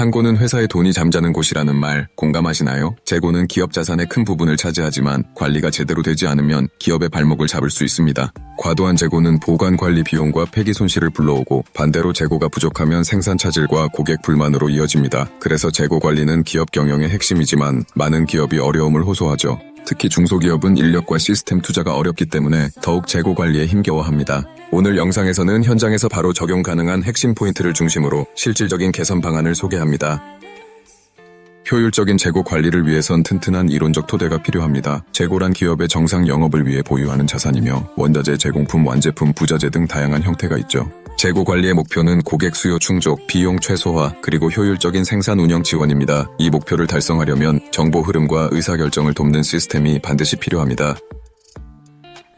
창고는 회사의 돈이 잠자는 곳이라는 말 공감하시나요? 재고는 기업 자산의 큰 부분을 차지하지만 관리가 제대로 되지 않으면 기업의 발목을 잡을 수 있습니다. 과도한 재고는 보관 관리 비용과 폐기 손실을 불러오고 반대로 재고가 부족하면 생산 차질과 고객 불만으로 이어집니다. 그래서 재고 관리는 기업 경영의 핵심이지만 많은 기업이 어려움을 호소하죠. 특히 중소기업은 인력과 시스템 투자가 어렵기 때문에 더욱 재고 관리에 힘겨워합니다. 오늘 영상에서는 현장에서 바로 적용 가능한 핵심 포인트를 중심으로 실질적인 개선 방안을 소개합니다. 효율적인 재고 관리를 위해선 튼튼한 이론적 토대가 필요합니다. 재고란 기업의 정상 영업을 위해 보유하는 자산이며 원자재, 제공품, 완제품, 부자재 등 다양한 형태가 있죠. 재고 관리의 목표는 고객 수요 충족, 비용 최소화, 그리고 효율적인 생산 운영 지원입니다. 이 목표를 달성하려면 정보 흐름과 의사결정을 돕는 시스템이 반드시 필요합니다.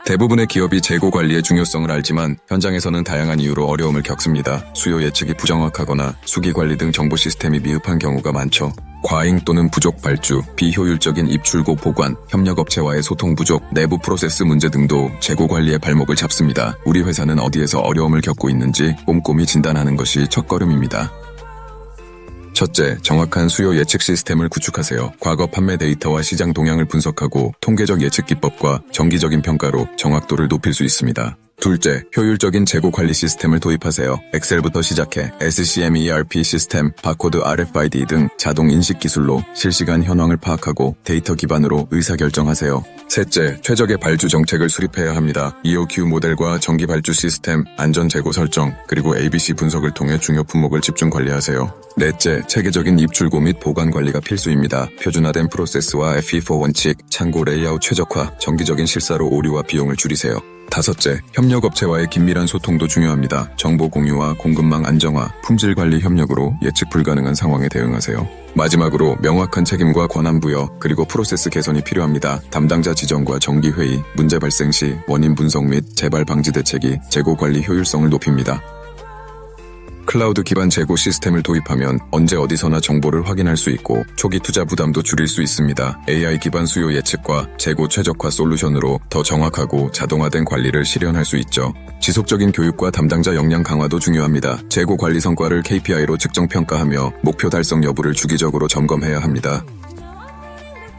대부분의 기업이 재고 관리의 중요성을 알지만 현장에서는 다양한 이유로 어려움을 겪습니다. 수요 예측이 부정확하거나 수기 관리 등 정보 시스템이 미흡한 경우가 많죠. 과잉 또는 부족 발주, 비효율적인 입출고 보관, 협력업체와의 소통 부족, 내부 프로세스 문제 등도 재고 관리의 발목을 잡습니다. 우리 회사는 어디에서 어려움을 겪고 있는지 꼼꼼히 진단하는 것이 첫걸음입니다. 첫째, 정확한 수요 예측 시스템을 구축하세요. 과거 판매 데이터와 시장 동향을 분석하고 통계적 예측 기법과 정기적인 평가로 정확도를 높일 수 있습니다. 둘째, 효율적인 재고 관리 시스템을 도입하세요. 엑셀부터 시작해 SCM ERP 시스템, 바코드 RFID 등 자동 인식 기술로 실시간 현황을 파악하고 데이터 기반으로 의사결정하세요. 셋째, 최적의 발주 정책을 수립해야 합니다. EOQ 모델과 정기 발주 시스템, 안전 재고 설정, 그리고 ABC 분석을 통해 중요 품목을 집중 관리하세요. 넷째, 체계적인 입출고 및 보관 관리가 필수입니다. 표준화된 프로세스와 FE4 원칙, 창고 레이아웃 최적화, 정기적인 실사로 오류와 비용을 줄이세요. 다섯째, 협력업체와의 긴밀한 소통도 중요합니다. 정보 공유와 공급망 안정화, 품질 관리 협력으로 예측 불가능한 상황에 대응하세요. 마지막으로 명확한 책임과 권한 부여, 그리고 프로세스 개선이 필요합니다. 담당자 지정과 정기 회의, 문제 발생 시 원인 분석 및 재발 방지 대책이 재고 관리 효율성을 높입니다. 클라우드 기반 재고 시스템을 도입하면 언제 어디서나 정보를 확인할 수 있고 초기 투자 부담도 줄일 수 있습니다. AI 기반 수요 예측과 재고 최적화 솔루션으로 더 정확하고 자동화된 관리를 실현할 수 있죠. 지속적인 교육과 담당자 역량 강화도 중요합니다. 재고 관리 성과를 KPI로 측정 평가하며 목표 달성 여부를 주기적으로 점검해야 합니다.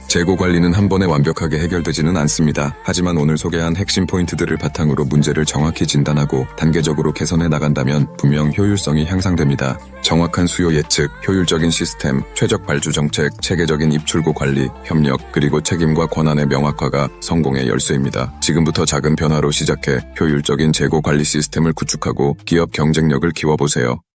재고 관리는 한 번에 완벽하게 해결되지는 않습니다. 하지만 오늘 소개한 핵심 포인트들을 바탕으로 문제를 정확히 진단하고 단계적으로 개선해 나간다면 분명 효율성이 향상됩니다. 정확한 수요 예측, 효율적인 시스템, 최적 발주 정책, 체계적인 입출고 관리, 협력, 그리고 책임과 권한의 명확화가 성공의 열쇠입니다. 지금부터 작은 변화로 시작해 효율적인 재고 관리 시스템을 구축하고 기업 경쟁력을 키워보세요.